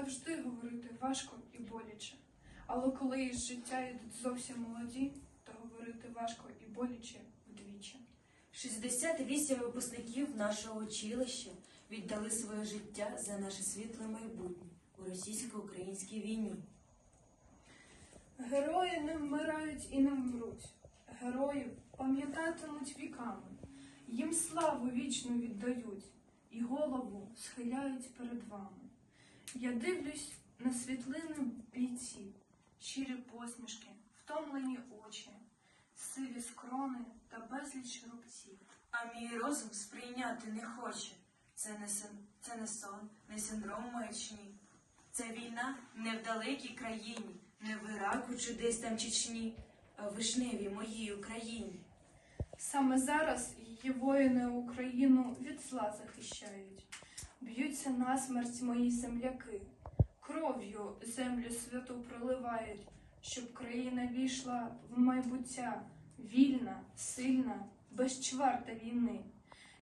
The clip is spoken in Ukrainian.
Завжди говорити важко і боляче. Але коли із життя йдуть зовсім молоді, то говорити важко і боляче вдвічі. 68 випускників нашого училища віддали своє життя за наше світле майбутнє у російсько-українській війні. Герої не вмирають і не вмруть. Героїв пам'ятатимуть віками. Їм славу вічну віддають і голову схиляють перед вами. Я дивлюсь на світлини бійців, щирі посмішки, втомлені очі, сиві скрони та безліч рубців. А мій розум сприйняти не хоче. Це не, сон, це не сон, не синдром маячні. Це війна не в далекій країні, не в Іраку чи десь там Чечні, а в вишневій моїй Україні. Саме зараз її воїни Україну від зла захищають. Б'ються насмерть мої земляки, кров'ю землю святу проливають, щоб країна війшла в майбуття, вільна, сильна, без чварта війни.